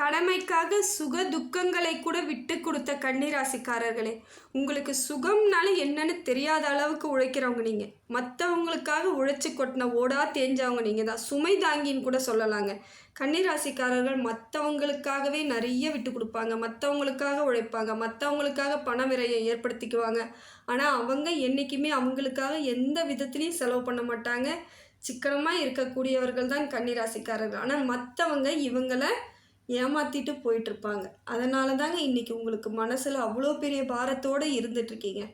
கடமைக்காக சுக துக்கங்களை கூட விட்டு கொடுத்த கன்னிராசிக்காரர்களே உங்களுக்கு சுகம்னால என்னன்னு தெரியாத அளவுக்கு உழைக்கிறவங்க நீங்கள் மற்றவங்களுக்காக உழைச்சி கொட்டின ஓடா தேஞ்சவங்க நீங்கள் தான். சுமை தாங்கின்னு கூட சொல்லலாங்க. கன்னிராசிக்காரர்கள் மற்றவங்களுக்காகவே நிறைய விட்டு கொடுப்பாங்க. மற்றவங்களுக்காக உழைப்பாங்க. மற்றவங்களுக்காக பண விரயம் ஏற்படுத்திக்குவாங்க. ஆனால் அவங்க என்றைக்குமே அவங்களுக்காக எந்த விதத்துலேயும் செலவு பண்ண மாட்டாங்க. சிக்கனமாக இருக்கக்கூடியவர்கள் தான் கன்னிராசிக்காரர்கள். ஆனால் மற்றவங்க இவங்களை ஏமாத்திட்டு போயிட்டுருப்பாங்க. அதனால தாங்க இன்னைக்கு உங்களுக்கு மனசில் அவ்வளோ பெரிய பாரத்தோடு இருந்துட்டுருக்கீங்க.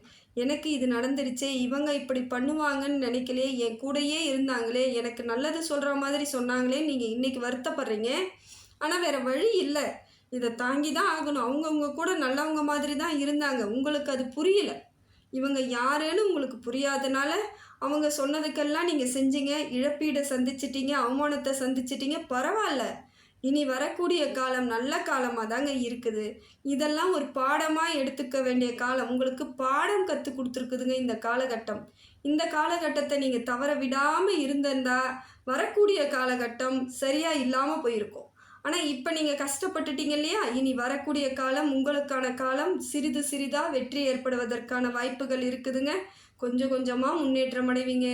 எனக்கு இது நடந்துடுச்சே இவங்க இப்படி பண்ணுவாங்கன்னு நினைக்கலையே என் கூடயே இருந்தாங்களே எனக்கு நல்லது சொல்கிற மாதிரி சொன்னாங்களே நீங்கள் இன்றைக்கி வருத்தப்படுறீங்க. ஆனால் வேறு வழி இல்லை. இதை தாங்கி தான் ஆகணும். அவங்கவுங்க கூட நல்லவங்க மாதிரி தான் இருந்தாங்க. உங்களுக்கு அது புரியல. இவங்க யாருன்னு உங்களுக்கு புரியாதனால அவங்க சொன்னதுக்கெல்லாம் நீங்கள் செஞ்சீங்க. இழப்பீடை சந்திச்சிட்டீங்க அவமானத்தை சந்திச்சிட்டீங்க. பரவாயில்ல. இனி வரக்கூடிய காலம் நல்ல காலமாக தாங்க இருக்குது. இதெல்லாம் ஒரு பாடமாக எடுத்துக்க வேண்டிய காலம். உங்களுக்கு பாடம் கற்றுக் கொடுத்துருக்குதுங்க இந்த காலகட்டம். இந்த காலகட்டத்தை நீங்கள் தவற விடாமல் இருந்திருந்தா வரக்கூடிய காலகட்டம் சரியாக இல்லாமல் போயிருக்கும். ஆனால் இப்போ நீங்கள் கஷ்டப்பட்டுட்டீங்க இல்லையா? இனி வரக்கூடிய காலம் உங்களுக்கான காலம். சிறிது சிறிதாக வெற்றி ஏற்படுவதற்கான வாய்ப்புகள் இருக்குதுங்க. கொஞ்சம் கொஞ்சமாக முன்னேற்றம் அடைவீங்க.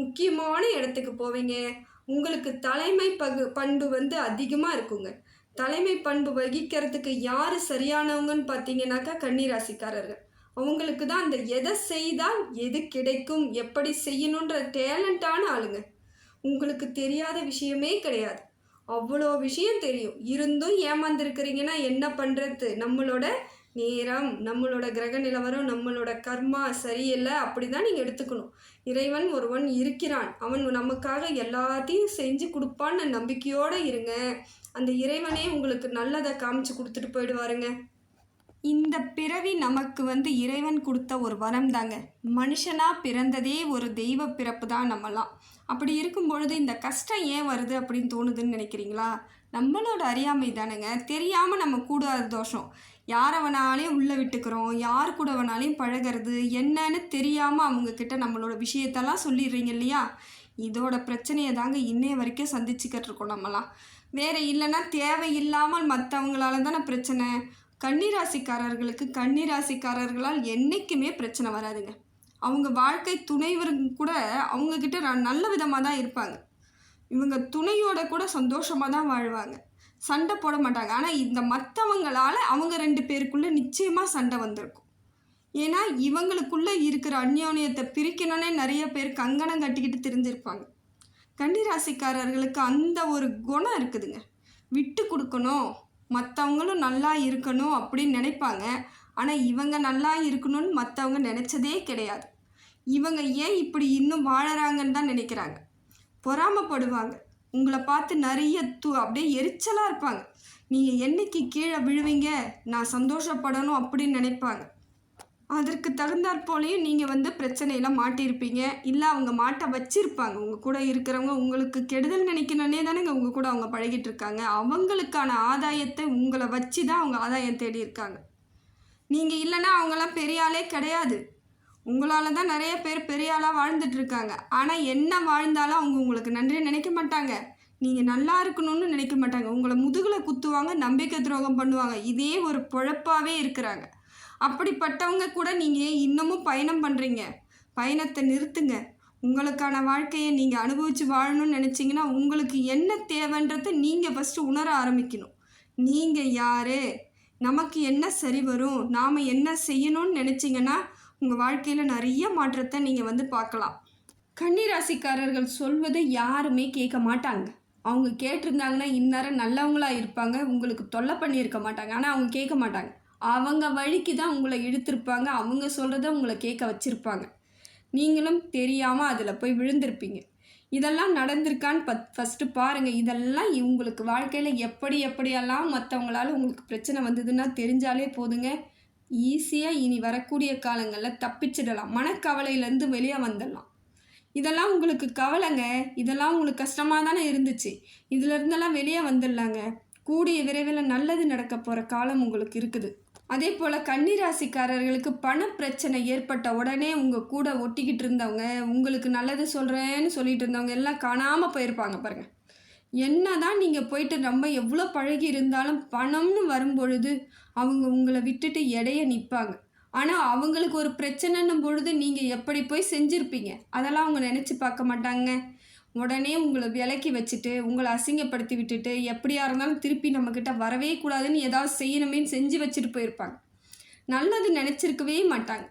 முக்கியமான இடத்துக்கு போவீங்க. உங்களுக்கு தலைமை பகு பண்பு வந்து அதிகமாக இருக்குங்க. தலைமை பண்பு வகிக்கிறதுக்கு யார் சரியானவங்கன்னு பார்த்தீங்கன்னாக்கா கன்னிராசிக்காரர்கள். அவங்களுக்கு தான் அந்த எதை செய்தால் எது கிடைக்கும் எப்படி செய்யணுன்ற டேலண்டான ஆளுங்க. உங்களுக்கு தெரியாத விஷயமே கிடையாது. அவ்வளோ விஷயம் தெரியும். இருந்தும் ஏமாந்துருக்கிறீங்கன்னா என்ன பண்ணுறது நம்மளோட நேரம் நம்மளோட கிரக நிலவரம் நம்மளோட கர்மா சரியில்லை அப்படி தான் நீங்கள் எடுத்துக்கணும். இறைவன் ஒருவன் இருக்கிறான். அவன் நமக்காக எல்லாத்தையும் செஞ்சு கொடுப்பான்னு நம்பிக்கையோடு இருங்க. அந்த இறைவனே உங்களுக்கு நல்லதை காமிச்சு கொடுத்துட்டு போயிடுவாருங்க. இந்த பிறவி நமக்கு வந்து இறைவன் கொடுத்த ஒரு வரம் தாங்க மனுஷனாக பிறந்ததே ஒரு தெய்வ பிறப்பு தான் நம்மலாம். அப்படி இருக்கும் பொழுது இந்த கஷ்டம் ஏன் வருது அப்படின்னு தோணுதுன்னு நினைக்கிறீங்களா? நம்மளோட அறியாமை தானேங்க. தெரியாமல் நம்ம கூடாத தோஷம். யாரை வேணாலையும் உள்ளே விட்டுக்கிறோம்? யார் கூட வேணாலையும் பழகிறது? என்னன்னு தெரியாமல் அவங்கக்கிட்ட நம்மளோட விஷயத்தெல்லாம் சொல்லிடுறீங்க இல்லையா? இதோட பிரச்சனையை தாங்க இன்னைய வரைக்கும் சந்திச்சுக்கிட்டு இருக்கோம் நம்மலாம். வேறு இல்லைன்னா தேவையில்லாமல் மற்றவங்களால தானே பிரச்சனை. கன்னிராசிக்காரர்களுக்கு கன்னிராசிக்காரர்களால் என்றைக்குமே பிரச்சனை வராதுங்க. அவங்க வாழ்க்கை துணைவரும் கூட அவங்கக்கிட்ட நல்ல விதமாக தான் இருப்பாங்க. இவங்க துணையோட கூட சந்தோஷமாக தான் வாழ்வாங்க. சண்டை போட மாட்டாங்க. ஆனால் இந்த மற்றவங்களால அவங்க ரெண்டு பேருக்குள்ளே நிச்சயமாக சண்டை வந்திருக்கும். ஏன்னா இவங்களுக்குள்ளே இருக்கிற அந்யோன்யத்தை பிரிக்கணுன்னே நிறைய பேர் கங்கணம் கட்டிக்கிட்டு தெரிஞ்சிருப்பாங்க. கன்னிராசிக்காரர்களுக்கு அந்த ஒரு குணம் இருக்குதுங்க. விட்டு கொடுக்கணும். மற்றவங்களும் நல்லா இருக்கணும் அப்படின்னு நினைப்பாங்க. ஆனால் இவங்க நல்லா இருக்கணும்னு மற்றவங்க நினச்சதே கிடையாது. இவங்க ஏன் இப்படி இன்னும் வாழறாங்கன்னு தான் நினைக்கிறாங்க. பொறாமப்படுவாங்க. உங்களை பார்த்து நிறைய தூ அப்படியே எரிச்சலாக இருப்பாங்க. நீங்கள் என்னைக்கு கீழே விழுவீங்க? நான் சந்தோஷப்படணும் அப்படின்னு நினைப்பாங்க. அதற்கு தகுந்தாற் போலேயும் நீங்கள் வந்து பிரச்சனையில் மாட்டியிருப்பீங்க. இல்லை அவங்க மாட்ட வச்சிருப்பாங்க. உங்கள் கூட இருக்கிறவங்க உங்களுக்கு கெடுதல் நினைக்கணுன்னே தானேங்க உங்கள் கூட அவங்க பழகிட்டு இருக்காங்க. அவங்களுக்கான ஆதாயத்தை உங்களை வச்சு தான் அவங்க ஆதாயம் தேடி இருக்காங்க நீங்கள் இல்லைன்னா அவங்களாம் பெரிய ஆளே கிடையாது. உங்களால் தான் நிறைய பேர் பெரிய ஆளாக வாழ்ந்துட்டு இருக்காங்க ஆனால் என்ன வாழ்ந்தாலும் அவங்க உங்களுக்கு நன்றி நினைக்க மாட்டாங்க. நீங்கள் நல்லா இருக்கணும்னு நினைக்க மாட்டாங்க. உங்களை முதுகில் குத்துவாங்க நம்பிக்கை துரோகம் பண்ணுவாங்க. இதே ஒரு பொழப்பாகவே இருக்கிறாங்க. அப்படிப்பட்டவங்க கூட நீங்கள் இன்னமும் பயணம் பண்ணுறீங்க பயணத்தை நிறுத்துங்க. உங்களுக்கான வாழ்க்கையை நீங்கள் அனுபவித்து வாழணும்னு நினச்சிங்கன்னா உங்களுக்கு என்ன தேவைன்றதை நீங்கள் ஃபஸ்ட்டு உணர ஆரம்பிக்கணும். நீங்கள் யார்? நமக்கு என்ன சரி வரும்? நாம் என்ன செய்யணும்னு நினச்சிங்கன்னா உங்கள் வாழ்க்கையில் நிறைய மாற்றத்தை நீங்கள் வந்து பார்க்கலாம். கன்னிராசிக்காரர்கள் சொல்வதை யாருமே கேட்க மாட்டாங்க. அவங்க கேட்டிருந்தாங்கன்னா இந்நேரம் நல்லவங்களா இருப்பாங்க உங்களுக்கு தொல்லை பண்ணியிருக்க மாட்டாங்க. ஆனால் அவங்க கேட்க மாட்டாங்க. அவங்க வழிக்கு தான் உங்களை இழுத்திருப்பாங்க. அவங்க சொல்கிறத உங்களை கேட்க வச்சுருப்பாங்க. நீங்களும் தெரியாமல் அதில் போய் விழுந்திருப்பீங்க. இதெல்லாம் நடந்திருக்கான்னு பத் ஃபஸ்ட்டு பாருங்கள் இதெல்லாம் உங்களுக்கு வாழ்க்கையில் எப்படி எப்படியெல்லாம் மற்றவங்களால உங்களுக்கு பிரச்சனை வந்ததுன்னா தெரிஞ்சாலே போதுங்க. ஈஸியாக இனி வரக்கூடிய காலங்களில் தப்பிச்சிடலாம். மனக்கவலையிலேருந்து வெளியே வந்துடலாம். இதெல்லாம் உங்களுக்கு கவலைங்க. இதெல்லாம் உங்களுக்கு கஷ்டமாக தானே இருந்துச்சு இதுலருந்தெல்லாம் வெளியே வந்துடலாங்க. கூடிய விரைவில் நல்லது நடக்க போகிற காலம் உங்களுக்கு இருக்குது. அதே போல் கன்னிராசிக்காரர்களுக்கு பண பிரச்சனை ஏற்பட்ட உடனே உங்கள் கூட ஒட்டிக்கிட்டு இருந்தவங்க உங்களுக்கு நல்லது சொல்கிறேன்னு சொல்லிட்டு இருந்தவங்க எல்லாம் காணாமல் போயிருப்பாங்க பாருங்கள் என்ன தான் நீங்கள் போயிட்டு ரொம்ப எவ்வளோ பழகி இருந்தாலும் பணம்னு வரும்பொழுது அவங்க உங்களை விட்டுட்டு இடைய நிற்பாங்க ஆனால் அவங்களுக்கு ஒரு பிரச்சனைன்னும் பொழுது நீங்கள் எப்படி போய் செஞ்சுருப்பீங்க? அதெல்லாம் அவங்க நினச்சி பார்க்க மாட்டாங்க. உடனே உங்களை விலக்கி வச்சுட்டு உங்களை அசிங்கப்படுத்தி விட்டுட்டு எப்படியா இருந்தாலும் திருப்பி நம்மக்கிட்ட வரவே கூடாதுன்னு ஏதாவது செய்யணுமேன்னு செஞ்சு வச்சுட்டு போயிருப்பாங்க. நல்லது நினச்சிருக்கவே மாட்டாங்க.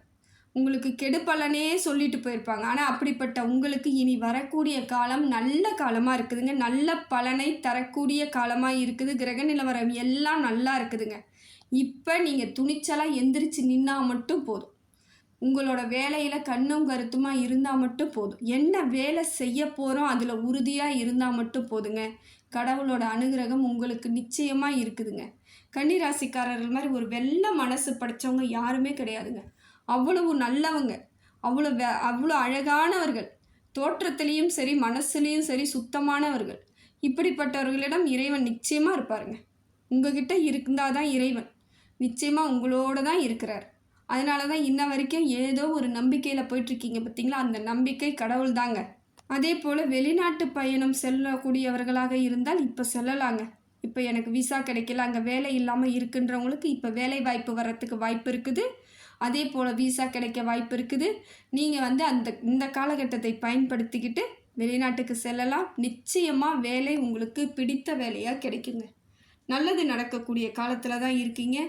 உங்களுக்கு கெடுப்பலனே சொல்லிட்டு போயிருப்பாங்க. ஆனால் அப்படிப்பட்ட உங்களுக்கு இனி வரக்கூடிய காலம் நல்ல காலமாக இருக்குதுங்க. நல்ல பலனை தரக்கூடிய காலமாக இருக்குது. கிரக நிலவரம் எல்லாம் நல்லா இருக்குதுங்க. இப்போ நீங்கள் துணிச்சலாக எந்திரிச்சு நின்னா மட்டும் போதும். உங்களோட வேலையில் கண்ணும் கருத்துமாக இருந்தால் மட்டும் போதும். என்ன வேலை செய்ய போகிறோம் அதில் உறுதியாக இருந்தால் மட்டும் போதுங்க. கடவுளோட அனுகிரகம் உங்களுக்கு நிச்சயமாக இருக்குதுங்க. கன்னிராசிக்காரர்கள் மாதிரி ஒரு வெள்ள மனசு படைச்சவங்க யாருமே கிடையாதுங்க. அவ்வளவு நல்லவங்க. அவ்வளோ வே அவ்வளோ அழகானவர்கள். தோற்றத்திலையும் சரி மனசுலேயும் சரி சுத்தமானவர்கள். இப்படிப்பட்டவர்களிடம் இறைவன் நிச்சயமாக இருப்பாருங்க. உங்ககிட்ட இருந்தால் தான் இறைவன். நிச்சயமாக உங்களோட தான் இருக்கிறார். அதனால தான் இன்ன வரைக்கும் ஏதோ ஒரு நம்பிக்கையில் போயிட்டுருக்கீங்க பார்த்தீங்களா அந்த நம்பிக்கை கடவுள் தாங்க. அதே போல் வெளிநாட்டு பயணம் செல்லக்கூடியவர்களாக இருந்தால் இப்போ செல்லலாங்க. இப்போ எனக்கு விசா கிடைக்கல அங்கே வேலை இல்லாமல் இருக்குன்றவங்களுக்கு இப்போ வேலை வாய்ப்பு வர்றதுக்கு வாய்ப்பு இருக்குது. அதே போல் விசா கிடைக்க வாய்ப்பு இருக்குது. நீங்கள் வந்து அந்த இந்த காலகட்டத்தை பயன்படுத்திக்கிட்டு வெளிநாட்டுக்கு செல்லலாம். நிச்சயமாக வேலை உங்களுக்கு பிடித்த வேலையாக கிடைக்குங்க. நல்லது நடக்கக்கூடிய காலத்தில் தான் இருக்கீங்க.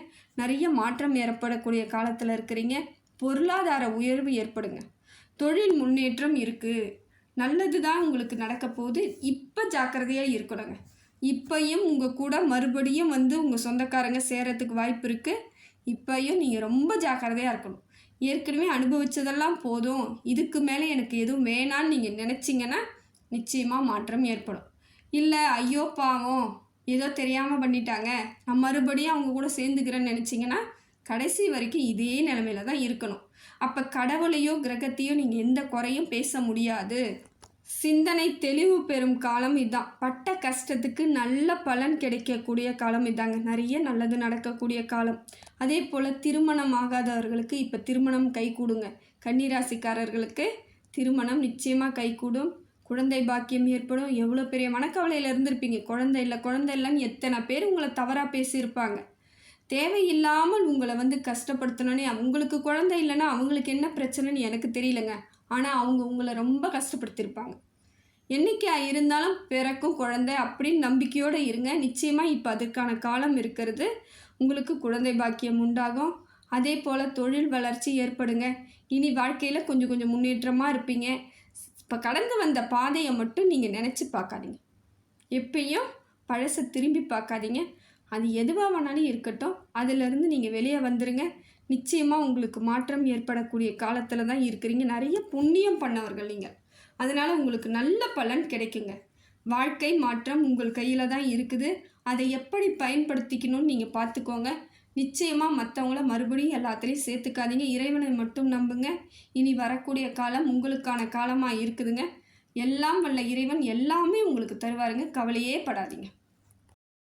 நிறைய மாற்றம் ஏற்படக்கூடிய காலத்தில் இருக்கிறீங்க. பொருளாதார உயர்வு ஏற்படுங்க. தொழில் முன்னேற்றம் இருக்குது நல்லது தான் உங்களுக்கு நடக்க போகுது. இப்போ ஜாக்கிரதையாக இருக்கணுங்க. இப்பையும் உங்கள் கூட மறுபடியும் வந்து உங்கள் சொந்தக்காரங்க சேரத்துக்கு வாய்ப்பு இருக்குது இப்பையும் நீங்கள் ரொம்ப ஜாக்கிரதையாக இருக்கணும். ஏற்கனவே அனுபவித்ததெல்லாம் போதும். இதுக்கு மேலே எனக்கு எதுவும் வேணான்னு நீங்கள் நினச்சிங்கன்னா நிச்சயமாக மாற்றம் ஏற்படும். இல்லை ஐயோ பாவம். ஏதோ தெரியாமல் பண்ணிட்டாங்க. நான் மறுபடியும் அவங்க கூட சேர்ந்துக்கிறேன்னு நினச்சிங்கன்னா கடைசி வரைக்கும் இதே நிலமையில தான் இருக்கணும். அப்போ கடவுளையோ கிரகத்தையோ நீங்கள் எந்த குறையும் பேச முடியாது. சிந்தனை தெளிவு பெறும் காலம் இதுதான் பட்ட கஷ்டத்துக்கு நல்ல பலன் கிடைக்கக்கூடிய காலம் இதாங்க. நிறைய நல்லது நடக்கக்கூடிய காலம். அதே போல் திருமணம் ஆகாதவர்களுக்கு இப்போ திருமணம் கை கூடுங்க. கன்னிராசிக்காரர்களுக்கு திருமணம் நிச்சயமாக கை கூடும். குழந்தை பாக்கியம் ஏற்படும். எவ்வளோ பெரிய மனக்கவலையில் இருந்திருப்பீங்க. குழந்தை இல்லை குழந்தை இல்லைன்னு எத்தனை பேர் உங்களை தவறாக பேசியிருப்பாங்க. தேவையில்லாமல் உங்களை வந்து கஷ்டப்படுத்தணும்னே உங்களுக்கு குழந்தை இல்லைன்னா அவங்களுக்கு என்ன பிரச்சனைன்னு எனக்கு தெரியலங்க. ஆனால் அவங்க உங்களை ரொம்ப கஷ்டப்படுத்தியிருப்பாங்க. என்றைக்கா இருந்தாலும் பிறக்கும் குழந்தை அப்படின்னு நம்பிக்கையோடு இருங்க. நிச்சயமாக இப்போ அதுக்கான காலம் இருக்கிறது. உங்களுக்கு குழந்தை பாக்கியம் உண்டாகும். அதே போல் தொழில் வளர்ச்சி ஏற்படுங்க. இனி வாழ்க்கையில் கொஞ்சம் கொஞ்சம் முன்னேற்றமாக இருப்பீங்க. இப்போ கடந்து வந்த பாதையை மட்டும் நீங்கள் நினச்சி பார்க்காதீங்க. எப்பயும் பழசை திரும்பி பார்க்காதீங்க. அது எதுவாக வேணாலும் இருக்கட்டும். அதிலிருந்து நீங்கள் வெளியே வந்துடுங்க நிச்சயமாக உங்களுக்கு மாற்றம் ஏற்படக்கூடிய காலத்தில் தான் இருக்கிறீங்க. நிறைய புண்ணியம் பண்ணவர்கள் நீங்கள் அதனால் உங்களுக்கு நல்ல பலன் கிடைக்குங்க. வாழ்க்கை மாற்றம் உங்கள் கையில் தான் இருக்குது. அதை எப்படி பயன்படுத்திக்கணும்னு நீங்கள் பார்த்துக்கோங்க. நிச்சயமாக மற்றவங்கள மறுபடியும் எல்லாத்துலேயும் சேர்த்துக்காதீங்க. இறைவனை மட்டும் நம்புங்க. இனி வரக்கூடிய காலம் உங்களுக்கான காலமாக இருக்குதுங்க. எல்லாம் வல்ல இறைவன் எல்லாமே உங்களுக்கு தருவாருங்க. கவலையே படாதீங்க.